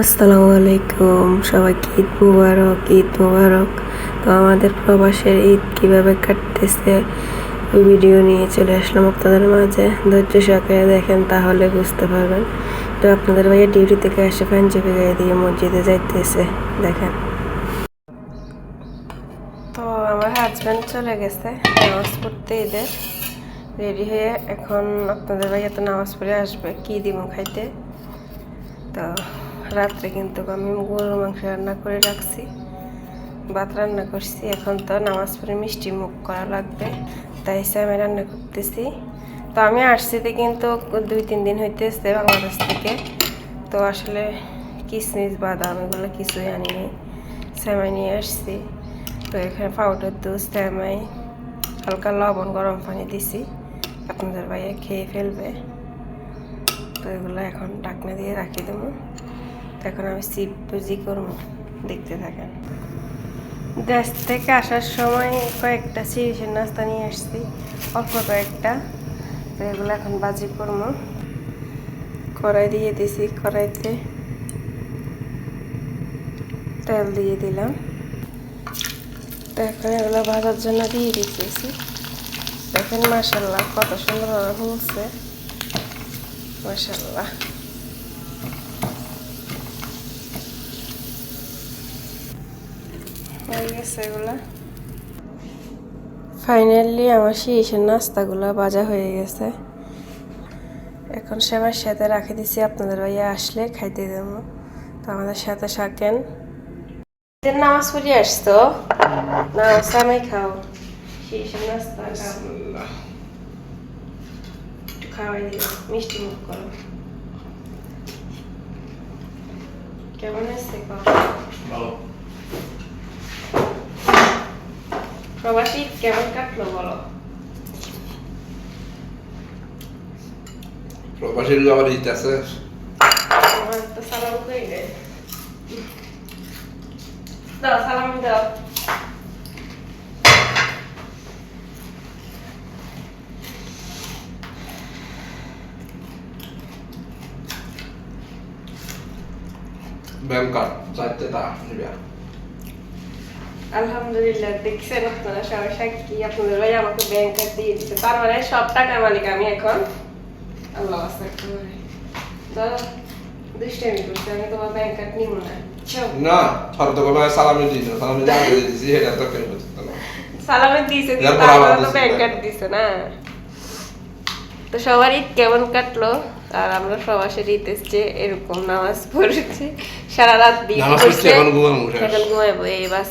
আসসালামু আলাইকুম। সবাইকে ঈদ মুবারক ঈদ মুবারক। তো আমাদের প্রবাসের ঈদ কীভাবে কাটতেছে, ওই ভিডিও নিয়ে চলে আসলাম আপনাদের মাঝে। ধৈর্য সহকারে দেখেন, তাহলে বুঝতে পারবেন। তো আপনাদের ভাইয়া ডিউটি থেকে এসে পাঞ্জাবি গায়ে দিয়ে মসজিদে যাইতেছে, দেখেন। তো আমার হাজব্যান্ড চলে গেছে, নামাজ পড়তে ঈদের রেডি হয়ে এখন আপনাদের ভাইয়া তো নামাজ পড়ে আসবে, কি দিব খাইতে? তো রাত্রে কিন্তু আমি গরুর মাংস রান্না করে রাখছি, ভাত রান্না করছি। এখন তো নামাজ পড়ে মিষ্টি মুখ করা লাগবে, তাই সে আমি রান্না করতেছি। তো আমি আসছিতে কিন্তু দুই তিন দিন হইতেছে বাংলাদেশ থেকে। তো আসলে কিসমিস, বাদাম এগুলো কিছুই আনিনি স্যামাই নিয়ে আসছি। তো এখানে পাউডার দুধ স্যামাই হালকা লবণ, গরম পানি দিছি। আপনাদের ভাইয়া খেয়ে ফেলবে। তো এগুলো এখন ডাকনা দিয়ে রাখি দেবো। এখন আমি সিপ পুজি করব, দেখতে থাকেন। দেশ থেকে আসার সময় কয়েকটা সিরিজের নাস্তা নিয়ে আসছি, অল্প কয়েকটা। তো এগুলো এখন বাজি করব। কড়াই দিয়ে দিছি, কড়াইতে তেল দিয়ে দিলাম। তো এখন এগুলো ভাজার জন্য দিয়ে দিতেছি। দেখেন মাসাল্লাহ কত সুন্দরভাবে ফুলছে। মাসাল্লাহ ফাইনালি আমার শীষের নাস্তাগুলো বাজা হয়ে গেছে। এখন সেবার সাথে রাখে দিছি, আপনাদের ভাইয়া আসলে খাইতে দেবো। তো আমাদের সাথে থাকেন। নামাজ পড়ে আসতো নামাজ আমি খাও। শীষের নাস্তা খাও। একটু খাওয়াই দিও, মিষ্টি মুখ করো। কেমন আছে ভালো। প্রবাসী কেমন কাটলো বলো প্রবাসীর আবার ঈদ আছে আমার তো সালাম কই রে দাও সালাম দাও ব্যাংক কার্ড চারটে তা নিবে আলহামদুলিল্লাহ দেখছেন আপনারা সবাই সাক্ষী আপনাদের ভাই আমাকে ব্যাংক দিয়ে দিচ্ছে তার মানে সব টাকার মালিক আমি এখন। আল্লাহ দুষ্টামি করছি আমি তোমার ব্যাংক কার্ড নিব না। না ছড় তো কোনো সালামি দিই না সালামি দিয়ে আগে এটা তো কেন সালামে দিয়েছে কিন্তু এরপর আবার তারপরে তো দিছে, ব্যাংক কার্ড দিছে না। তো সবার ঈদ কেমন কাটলো? আর আমরা ঈদ এসছে এরকম নামাজ পড়েছি। সারা রাত এখন ঘুমাবো, এই বাস।